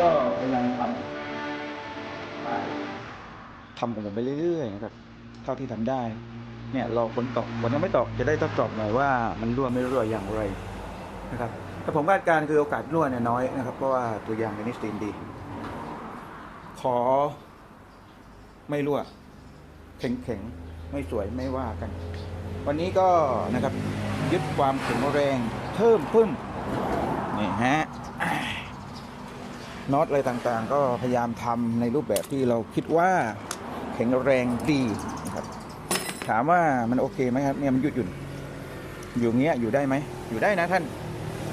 ก็กำลังทำทำของผมไปเรื่อยๆนะครับเท่าที่ทำได้ เนี่ยรอฝนตกฝนยังไม่ตกจะได้ทดสอบหน่อยว่ามันรั่วไม่รั่วอย่างไรนะครับแต่ผมคาดการณ์คือโอกาสรั่วเนี่ยน้อยนะครับเพราะว่าตัวยางเป็นนิสตีนดี ขอ ไม่รั่วแข็งๆไม่สวยไม่ว่ากัน วันนี้ก็นะครับยึดความแข็งแรงเพิ่มขึ้นนี่ฮะ น็อตอะไรต่างๆ ก็พยายามทำในรูปแบบที่เราคิดว่าแข็งแรงดีนะครับ ถามว่ามันโอเคไหมครับเนี่ยมันหยุดหยุ่นอยู่เงี้ยอยู่ได้ไหมอยู่ได้นะท่าน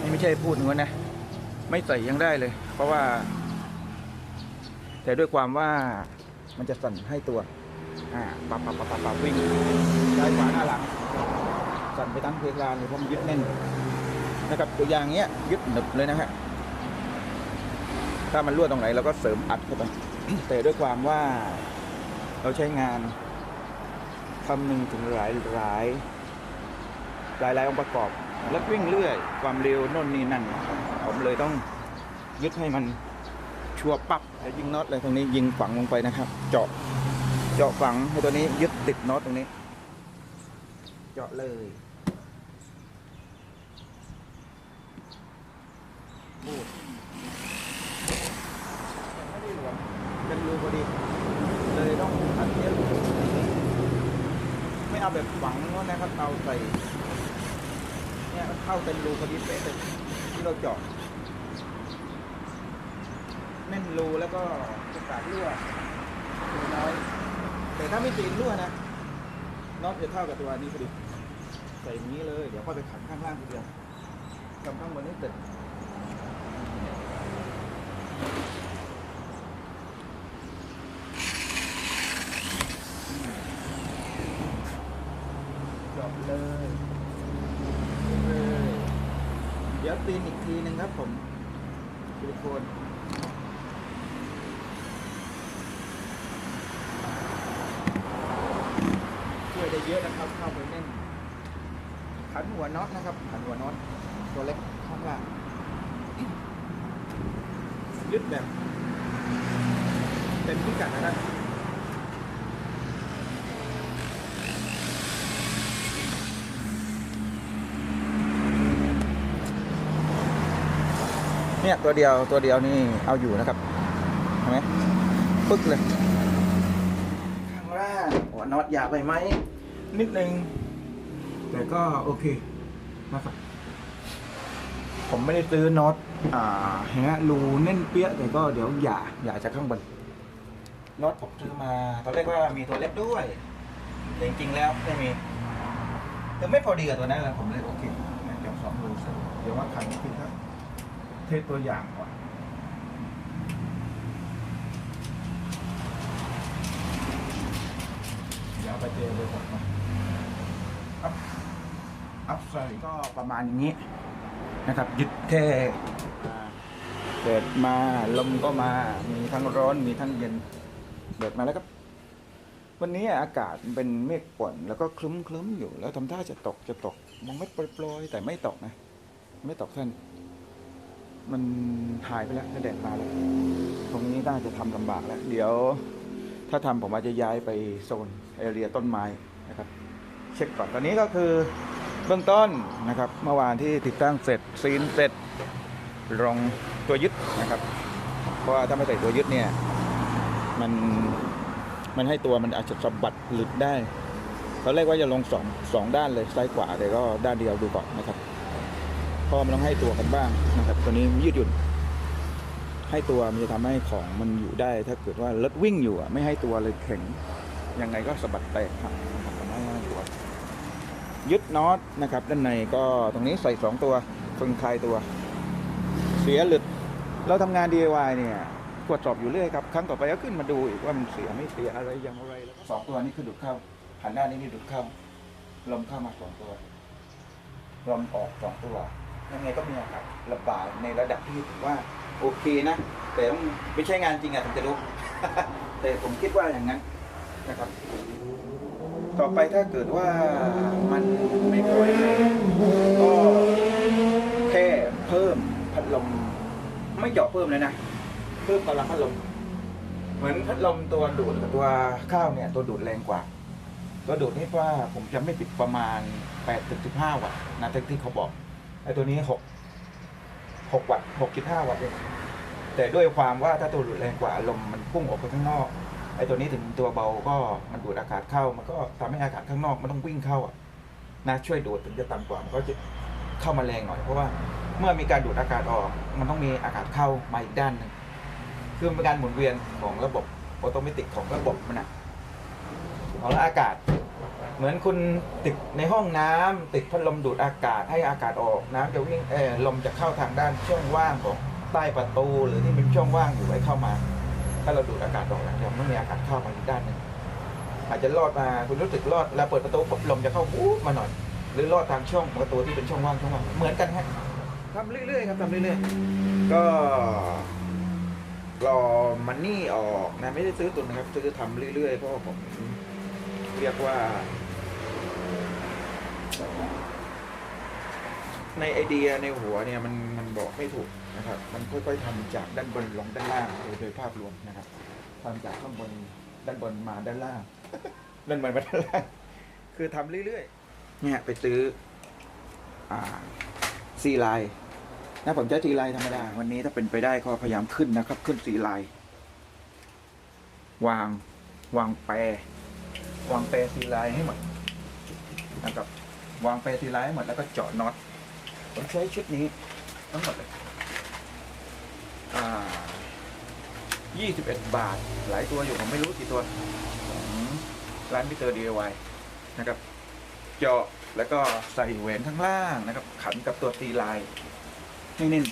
นี่ไม่ใช่พูดงั้นนะ ไม่ใส่ยังได้เลย เพราะว่า แต่ด้วยความว่ามันจะสั่นให้ตัวอ่าปับปับปับปับปับวิ่งซ้ายขวาหน้าหลัง สั่นไปทั้งเพลานเลยเพราะมันยึดแน่นนะครับตัวอย่างเงี้ยยึดหนึบเลยนะฮะ ถ้ามันรั่วตรงไหนเราก็เสริมอัดเข้าไป แต่ด้วยความว่าเราใช้งานคำหนึ่งถึงหลายหลายหลายหลายองค์ประกอบแล้ววิ่งเรื่อย ความเร็วน่นนี่นั่น ผมเลยต้องยึดให้มันชัวปั๊บแล้วยิงน็อตเลยตรงนี้ยิงฝังลงไปนะครับ เจาะเจาะฝังให้ตัวนี้ยึดติดน็อตตรงนี้ เจาะเลยโอ้ยังไม่ได้หลวมเป็นรูพอดี เลยต้องอัดเนี้ยไม่เอา แบบฝังโน้นะครับเอาใส่เนี่ยเข้าเป็นรูพอดีเป๊ะเลยที่เราเจาะแน่นรูแล้วก็โอกาสรั่วน้อย แต่ถ้าไม่ตีนรั่วนะน็อตจะเท่ากับตัวนี้พอดีใส่นี้เลย เดี๋ยวค่อไปขันข้างล่างทีเดียวทำข้างบนให้เสร็จบเลยเลยเดี๋ยว ปีนอีกทีหนึ่งครับผมซิลิโคนช่วยได้เยอะนะครับเข้าไปแน่นขันหัวน็อตนะครับขันหัวน็อตตัวเล็กข้างล่างยึดแบบเต็มพิกัดนะครับ เนี่ยตัวเดียวตัวเดียวนี่เอาอยู่นะครับเห็นไหมปึ๊กเลยข้างล่างหัวน็อตหยาบไปไหมนิดนึงแต่ก็โอเคนะครับผมไม่ได้ซื้อน็อตอ่าฮะรูแน่นเปี้ยแต่ก็เดี๋ยวอย่าอย่าจากข้างบนน็อตผมซื้อมาตอนแรกว่ามีตัวเล็กด้วยแต่จริงๆแล้วไม่มีแต่ไม่พอดีกับตัวนั้นเลยผมเลยโอเคเดี๋ยวสองรูเสร็จเดี๋ยวว่าขันขึ้นครับ เทสตัวอย่างก่อน เดี๋ยวเอาไปเจอเลยผมมาอัพอัพไซด์ก็ประมาณอย่างนี้นะครับยึดแค่เกิดมาลมก็มามีทั้งร้อนมีทั้งเย็นเดิดมาแล้วครับ วันนี้อากาศมันเป็นเมฆฝนแล้วก็คลึ้มคลึ้มอยู่ แล้วทำท่าจะตกจะตกมองไม่โปรยๆแต่ไม่ตกนะ ไม่ตกท่าน มันหายไปแล้วแดดมาแล้ว ตรงนี้น่าจะทำลำบากแล้ว เดี๋ยวถ้าทำผมอาจจะย้ายไปโซนเอเรียต้นไม้นะครับ เช็คก่อนตอนนี้ก็คือเบื้องต้นนะครับ เมื่อวานที่ติดตั้งเสร็จซีนเสร็จลงตัวยึดนะครับ เพราะว่าถ้าไม่ใส่ตัวยึดเนี่ยมันมันให้ตัวมันอาจจะสะบัดหลุดได้เขาเรียกว่าจะลงสองสองด้านเลยซ้ายขวาแต่ก็ด้านเดียวดูก่อนนะครับ เพราะมันต้องให้ตัวกันบ้างนะครับตัวนี้ยืดหยุ่น ให้ตัวมันจะทำให้ของมันอยู่ได้ ถ้าเกิดว่ารถวิ่งอยู่อะไม่ให้ตัวเลยแข็งยังไงก็สะบัดแตกครับนะครับทำให้ตัวยึดน็อตนะครับ ด้านในก็ตรงนี้ใส่สองตัวฟึงคลายตัว เสียหลุดเราทำงาน DIY เนี่ยตรวจสอบอยู่เรื่อยครับ ครั้งต่อไปก็ขึ้นมาดูอีกว่ามันเสียไม่เสียอะไรอยังไรแล้วสองตัวนี้คือดูดเข้าหันหน้านี้นี่ดูดเข้าลมเข้ามาสองตัวลมออกสองตัว ยังไงก็มีโอกาสระบายในระดับที่ถือว่าโอเคนะ แต่ต้องไม่ใช่งานจริงอะถึงจะรู้ แต่ผมคิดว่าอย่างนั้นนะครับ ต่อไปถ้าเกิดว่ามันไม่ค่อยก็แค่เพิ่มพัดลมไม่เจาะเพิ่มเลยนะ เพิ่มกำลังพัดลม เหมือนพัดลมตัวดูดกับตัวข้าวเนี่ย ตัวดูดแรงกว่า ตัวดูดนี่ว่าผมจะไม่ผิดประมาณ8ถึง15วัตต์นะที่เขาบอก ไอ้ตัวนี้6 6วัตต์6.5วัตต์เองแต่ด้วยความว่าถ้าตัวดูดแรงกว่าลมมันพุ่งออกไปข้างนอกไอ้ตัวนี้ถึงตัวเบาก็มันดูดอากาศเข้า มันก็ทำให้อากาศข้างนอกมันต้องวิ่งเข้าอะนะช่วยดูดถึงจะต่ำกว่ามันก็จะเข้ามาแรงหน่อยเพราะว่าเมื่อมีการดูดอากาศออก มันต้องมีอากาศเข้ามาอีกด้านหนึ่งคือเป็นการหมุนเวียนของระบบออโตเมติกของระบบมันอะของละอากาศ เหมือนคุณติดในห้องน้ำติดพัดลมดูดอากาศให้อากาศออกน้ำจะวิ่งเออลมจะเข้าทางด้านช่องว่างของใต้ประตูหรือที่เป็นช่องว่างอยู่ไว้เข้ามา ถ้าเราดูดอากาศออกแล้วมันมีอากาศเข้ามาอีกด้านหนึ่งอาจจะลอดมาคุณรู้สึกลอดแล้วเปิดประตูปุ๊บลมจะเข้าวูบมาหน่อย หรือลอดทางช่องประตูที่เป็นช่องว่างช่องว่างเหมือนกันฮะทำเรื่อยๆครับทำเรื่อยๆก็รอมันนี่ออกนะไม่ได้ซื้อตุนนะครับซื้อทำเรื่อยๆเพราะผมเรียกว่า ในไอเดียในหัวเนี่ยมันมันบอกไม่ถูกนะครับ มันค่อยๆทำจากด้านบนลงด้านล่างโดยโดยภาพรวมนะครับทำจากข้างบนด้านบนมาด้านล่างด้านบนมาด้านล่างคือทำเรื่อยๆ เนี่ยไปซื้ออ่าซีไลน์นะผมจะซีไลน์ธรรมดา วันนี้ถ้าเป็นไปได้ก็พยายามขึ้นนะครับ ขึ้นซีไลน์วางวางแปรวางแปรซีไลน์ให้หมดนะครับ วางแปรซีไลน์ให้หมดแล้วก็เจาะน็อตผมใช้ชุดนี้ทั้งหมดเลยอ่า21 บาท หลายตัวอยู่ผมไม่รู้กี่ตัวของร้านมิเตอร์ DIY นะครับ เจาะแล้วก็ใส่แหวนข้างล่างนะครับ ขันกับตัวตีลายให้แน่น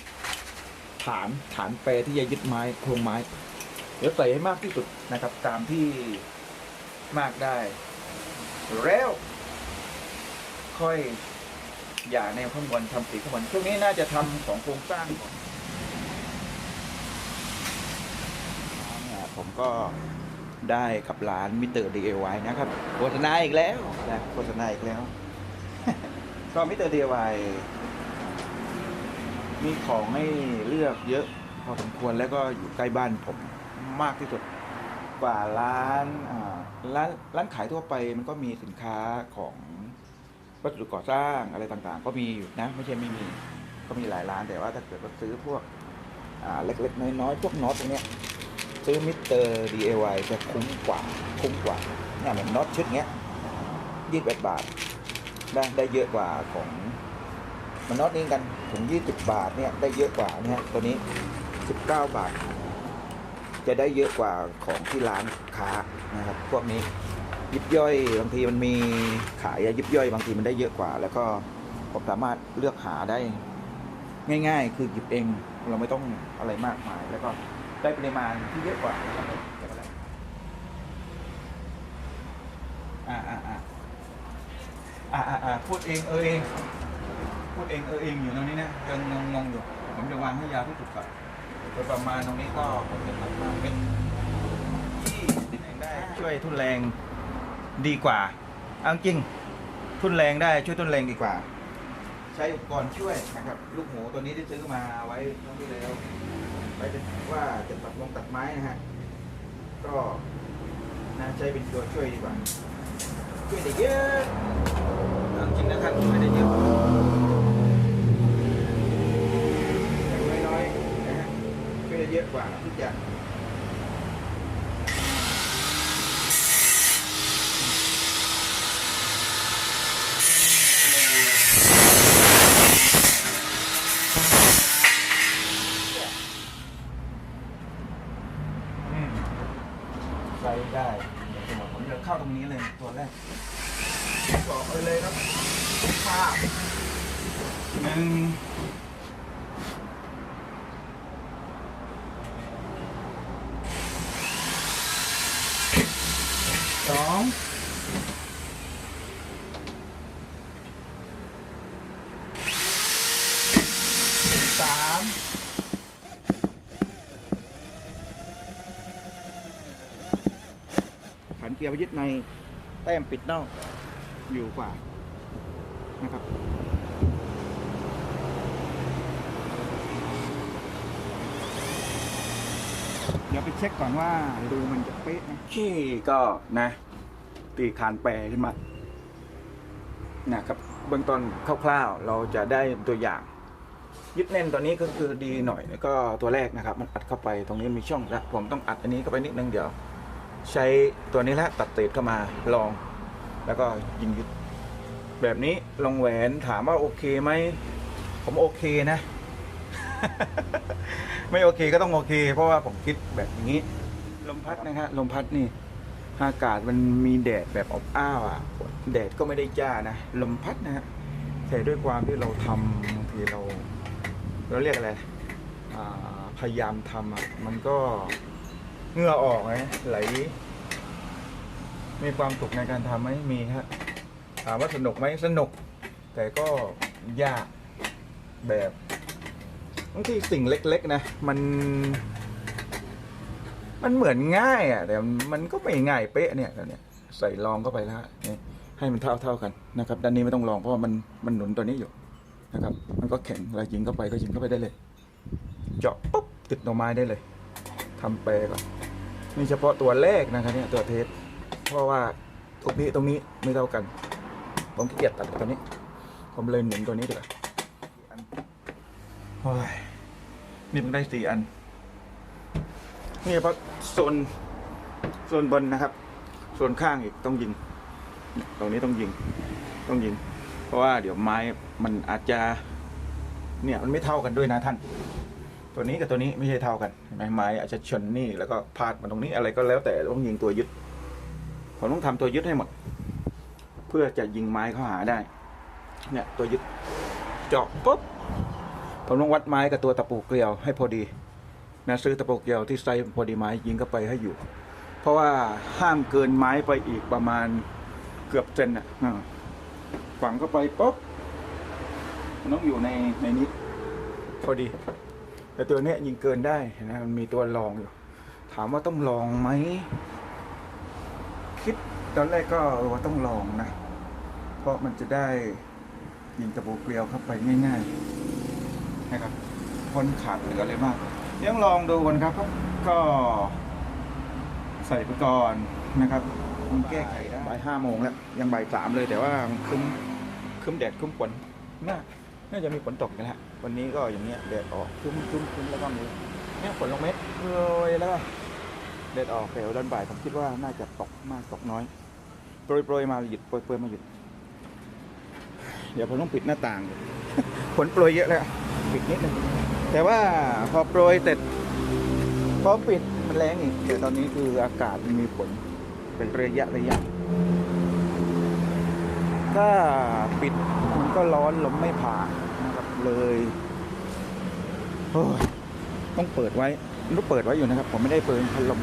ฐานฐานแปรที่จะยึดไม้โครงไม้ เดี๋ยวใส่ให้มากที่สุดนะครับ ตามที่มากได้ แล้ว ค่อยอย่าแนวข้างบนทำสีข้างบนช่วงนี้น่าจะทำของโครงสร้างก่อนเนี่ยผมก็ได้กับร้านมิเตอร์ DIY นะครับโฆษณาอีกแล้วนะโฆษณาอีกแล้ว ก็มิเตอร์ DIY มีของให้เลือกเยอะพอสมควรแล้วก็อยู่ใกล้บ้านผมมากที่สุดกว่าร้านอ่าร้านร้านขายทั่วไปมันก็มีสินค้าของ วัสดุก่อสร้างอะไรต่างๆ ก็มีอยู่นะ ไม่ใช่ไม่มี ก็มีหลายร้านแต่ว่าถ้าเกิดเราซื้อพวกเล็กๆ น้อยๆ พวกน็อตตรงเนี้ยซื้อมิสเตอร์ DIY จะคุ้มกว่า คุ้มกว่าเนี่ยเหมือนน็อตชุดเนี้ยยี่สิบบาทได้ได้เยอะกว่าของมันน็อตนี้กันถึงยี่สิบบาทเนี่ยได้เยอะกว่าเนี่ยตัวนี้สิบเก้าบาท จะได้เยอะกว่าของที่ร้านค้านะครับพวกนี้ ยิบย่อย บางทีมันมีขายยิบย่อยบางทีมันได้เยอะกว่า แล้วก็ผมสามารถเลือกหาได้ ง่าย ๆ คือหยิบเองเราไม่ต้องอะไรมากมาย แล้วก็ได้ปริมาณที่เยอะกว่าอ่าอ่าอ่าอ่าอ่าพูดเองเออเองพูดเองเออเองอยู่ตรงนี้นะยังงงงอยู่ผมจะวางให้ยาวที่สุดก่อนโดยประมาณตรงนี้ก็ผมจะตัดมาเป็นที่ติดเองได้ช่วยทุนแรง ดีกว่าเอาจริงทุนแรงได้ช่วยทุนแรงดีกว่า ใช้อุปกรณ์ช่วยนะครับ ลูกหมูตัวนี้ที่ซื้อมาไว้ครั้งที่แล้วไว้เป็นว่าจะตัดลงตัดไม้นะฮะก็น่าใช้เป็นตัวช่วยดีกว่าช่วยได้เยอะจริงนะครับช่วยได้เยอะอย่างน้อยๆนะฮะช่วยได้เยอะกว่าทุกอย่าง อืมใส่ได้เดี๋ยวผมจะเข้าตรงนี้เลยตัวแรก บอกไปเลยครับภาพหนึ่งสองสามขันเกียร์ไปยึดใน แต้มปิดนอกอยู่กว่านะครับเดี๋ยวไปเช็คก่อนว่ารูมันจะเป๊ะไหมขี้ก็นะ ตีคานแปรขึ้นมานะครับเบื้องต้นคร่าวๆ เราจะได้ตัวอย่าง ยึดแน่นตัวนี้ก็คือดีหน่อยแล้วก็ตัวแรกนะครับ มันอัดเข้าไปตรงนี้มีช่องแล้วผมต้องอัดอันนี้เข้าไปนิดนึงเดี๋ยว ใช้ตัวนี้แหละตัดเตดเข้ามาลอง แล้วก็ยิงยึดแบบนี้ลงแหวนถามว่าโอเคไหมผมโอเคนะ ไม่โอเคก็ต้องโอเค เพราะว่าผมคิดแบบนี้ ลมพัดนะฮะลมพัดนี่ อากาศมันมีแดดแบบอบอ้าวอะแดดก็ไม่ได้จ้านะลมพัดนะฮะแต่ด้วยความที่เราทำบางทีเรา เราเรียกอะไรพยายามทำอะมันก็ เหงื่อออกไงไหล มีความสุขในการทำไหมมีฮะถามว่าสนุกไหมสนุก แต่ก็ยากแบบบางทีสิ่งเล็ก ๆ นะ มัน มันเหมือนง่ายอะ แต่มันก็ไม่ง่ายเป๊ะเนี่ยเนี่ย ใส่รองเข้าไปแล้วนี่ให้มันเท่าเท่าๆกันนะครับด้านนี้ไม่ต้องลองเพราะว่ามันมันหนุนตัวนี้อยู่นะครับ มันก็แข็งเวลายิงเข้าไปก็ยิงเข้าไปได้เลย เจาะปุ๊บติดหน่อไม้ได้เลยทำแปรก่อน นี่เฉพาะตัวแรกนะครับเนี่ยตัวเทสเพราะว่าตรงนี้ตรงนี้ไม่เท่ากัน ผมขี้เกียจตัดตัวนี้ ผมเลยหนุนตัวนี้ดีกว่าโอ้ยนี่มันได้สี่อัน นี่เพราะโซนโซนบนนะครับโซนข้างอีกต้องยิง ตรงนี้ต้องยิง ต้องยิง เพราะว่าเดี๋ยวไม้มันอาจจะ เนี่ยมันไม่เท่ากันด้วยนะท่าน ตัวนี้กับตัวนี้ไม่ใช่เท่ากันเห็นไหมไม้อาจจะชนนี่แล้วก็พาดมาตรงนี้อะไรก็แล้วแต่ต้องยิงตัวยึดผมต้องทำตัวยึดให้หมด เพื่อจะยิงไม้เข้าหาได้ เนี่ยตัวยึดเจาะปุ๊บผมต้องวัดไม้กับตัวตะปูเกลียวให้พอดีนะซื้อตะปูเกลียวที่ไซส์พอดีไม้ยิงเข้าไปให้อยู่ เพราะว่าห้ามเกินไม้ไปอีกประมาณเกือบเซนอะฝังเข้าไปปุ๊บมันต้องอยู่ในในนี้พอดี แต่ตัวเนี้ยยิงเกินได้นะมันมีตัวรองอยู่ ถามว่าต้องลองไหมคิดตอนแรกก็ว่าต้องลองนะ เพราะมันจะได้ยิงตะปูเกลียวเข้าไปง่าย ๆ นะครับพ้นขาดเหลือเลยมากยังลองดูกันครับก็ใส่ไปก่อนนะครับมันแก้ไขได้บ่ายห้าโมงแล้ว ยังบ่ายสามเลยแต่ว่ามันคึ้มคึ้มแดดคึ้มฝนน่าน่าจะมีฝนตกนะฮะ วันนี้ก็อย่างเงี้ยแดดออกคึ้มคึ้มคึ้มแล้วก็มีเนี่ยฝนลงเม็ดเลยแล้วก็เด็ดออกแต่วด้านบ่ายผมคิดว่าน่าจะตกมากตกน้อยโปรยโปรยมาหยุดโปรยโปรยมาหยุด เดี๋ยวผมต้องปิดหน้าต่างฝนโปรยเยอะแล้วปิดนิดนึงแต่ว่าพอโปรยเสร็จพอปิดมันแรงอีกแต่ตอนนี้คืออากาศมันมีฝนเป็นระยะระยะถ้าปิดมันก็ร้อนลมไม่ผ่านนะครับ เลยโอ้ยต้องเปิดไว้ต้องเปิดไว้อยู่นะครับ ผมไม่ได้เปิดพัดลม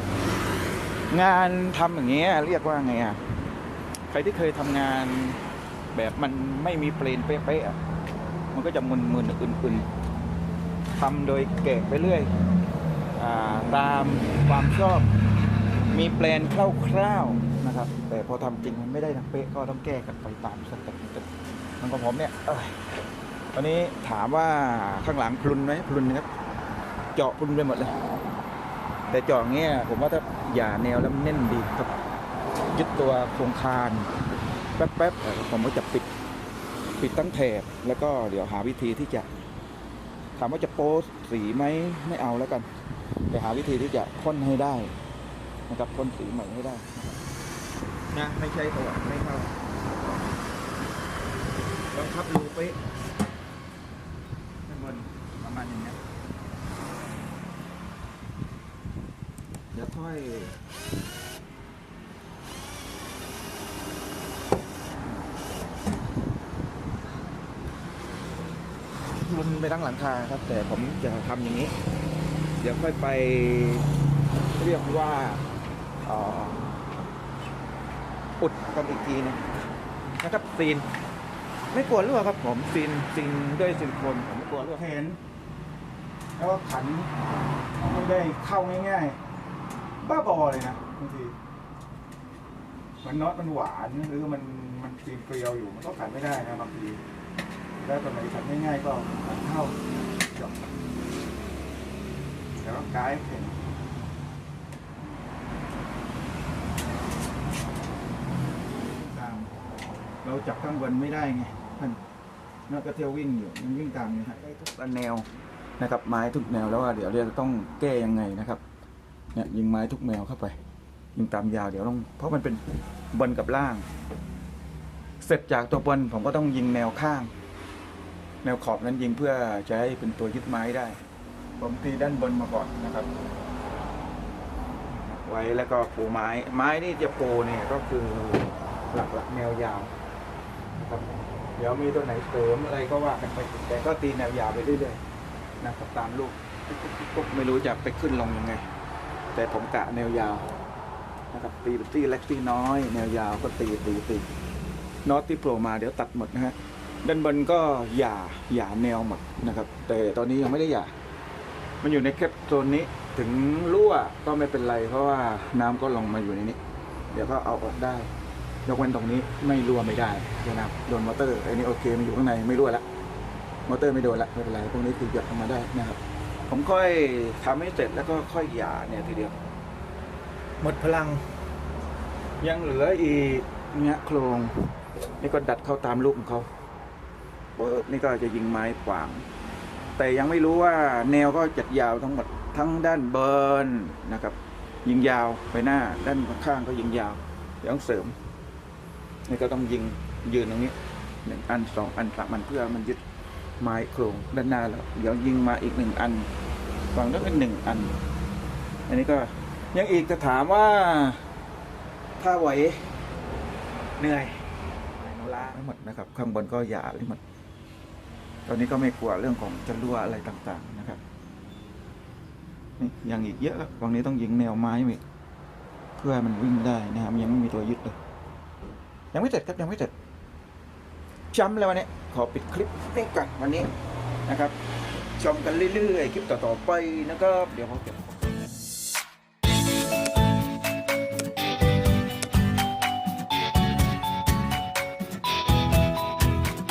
งานทำอย่างเงี้ยเรียกว่าไงอะใครที่เคยทำงานแบบมันไม่มีเปลนเป๊ะๆมันก็จะมึนๆอื่นๆทำโดยแกะไปเรื่อยอตามความชอบมีแปลนคร่าวๆนะครับ แต่พอทำจริงมันไม่ได้ทั้งเป๊ะก็ต้องแก้กันไปตามสเต็ปมันของผมเนี่ย เอ้ยวันนี้ถามว่าข้างหลังพลุนไหมพลุนครับ เจาะพลุนไปหมดเลย แต่เจาะเงี้ยผมว่าถ้าอย่าแนวแล้วมันแน่นดีครับ ยึดตัวโครงคานแป๊บๆเอ่ผมก็จะปิดปิดตั้งแถบแล้วก็เดี๋ยวหาวิธีที่จะ ถามว่าจะโป๊สีไหมไม่เอาแล้วกัน แต่หาวิธีที่จะพ่นให้ได้นะครับพ่นสีใหม่ให้ได้นะไม่ใช่ตัวไม่เข้าบังคับรูเป๊ะข้างบนประมา ณอย่างเงี้ยเดี๋ยวค่อยรุนไปทั้งหลังคาครับ แต่ผมจะทำอย่างนี้ เดี๋ยวค่อยไปเรียกว่าอุดกันอีกทีนึงนะครับซีน ไม่กลัวรั่วครับผมซีนซีนด้วยซิลิโคนผมไม่กลัวรั่วเห็น เขาก็ขันไม่ได้เข้าง่ายๆ บ้าบอเลยนะบางทีมันน็อตมันหวานหรือมันมันเปรียวอยู่มันก็ขันไม่ได้นะบางทีแล้วตอนไหนขันง่ายๆก็ขันเข้าจบแล้วก็กายเข็นตามเราจับข้างบนไม่ได้ไงมัานนักกระเที่ยววิ่งอยู่มันวิ่งตามอยู่ฮะได้ทุกแนว นะครับ ไม้ทุกแนวแล้วว่าเดี๋ยวเราจะต้องแก้ยังไงนะครับเนี่ยยิงไม้ทุกแนวเข้าไป ยิงตามยาวเดี๋ยวต้องเพราะมันเป็นบนกับล่าง เสร็จจากตัวบนผมก็ต้องยิงแนวข้าง แนวขอบนั้นยิงเพื่อจะให้เป็นตัวยึดไม้ได้ ผมตีด้านบนมาก่อนนะครับไว้แล้วก็ปูไม้ ไม้นี่จะปูเนี่ยก็คือหลักๆแนวยาวนะครับเดี๋ยวมีตัวไหนเสริมอะไรก็ว่ากันไปแต่ก็ตีแนวยาวไปเรื่อยๆ นะครับตามลูกไม่รู้จะไปขึ้นลงยังไง แต่ผมกะแนวยาวนะครับตีตีเล็กตีน้อย แนวยาวก็ตีตีตีน็อตที่โผล่มาเดี๋ยวตัดหมดนะฮะด้านบนก็หย่าหย่าแนวหมดนะครับ แต่ตอนนี้ยังไม่ได้หย่ามันอยู่ในแคปโซนนี้ถึงรั่วก็ไม่เป็นไรเพราะว่าน้ำก็ลงมาอยู่ในนี้ เดี๋ยวก็เอาออกได้ยกเว้นตรงนี้ไม่รั่วไม่ได้นะครับโดนมอเตอร์ไอ้นี่โอเคมันอยู่ข้างในไม่รั่วและ มอเตอร์ไม่โดนละไม่เป็นไรพวกนี้คือหยดออกมาได้นะครับ ผมค่อยทำให้เสร็จแล้วก็ค่อยหย่าเนี่ยทีเดียว หมดพลัง ยังเหลืออีกเนี่ยโครงนี่ก็ดัดเข้าตามลูกของเขาเปิดนี่ก็จะยิงไม้ขวาง แต่ยังไม่รู้ว่าแนวก็จัดยาวทั้งหมดทั้งด้านเบิร์นนะครับ ยิงยาวไปหน้า ด้านข้างก็ยิงยาวเดี๋ยวต้องเสริมนี่ก็ต้องยิงยืนตรงนี้หนึ่งอันสองอันสามอันเพื่อมันยึด ไม้โครงด้านหน้าแล้วเดี๋ยวยิงมาอีกหนึ่งอันฝั่งนั้นเป็นหนึ่งอัน อันนี้ก็ยังอีกจะถามว่า ถ้าไหวเหนื่อยโนล่าทั้งหมดนะครับ ข้างบนก็หยาทั้งหมด ตอนนี้ก็ไม่กลัวเรื่องของจะรั่วอะไรต่างๆนะครับนี่ยังอีกเยอะครับฝั่งนี้ต้องยิงแนวไม้อีกเพื่อให้มันวิ่งได้นะครับยังไม่มีตัวยึดเลยยังไม่เสร็จครับยังไม่เสร็จ ช้ำแล้วันนี้ขอปิดคลิปนี้ก่อนวันนี้นะครับ ชมกันเรื่อยๆ คลิปต่อๆไปนะครับ เดี๋ยวผมจะ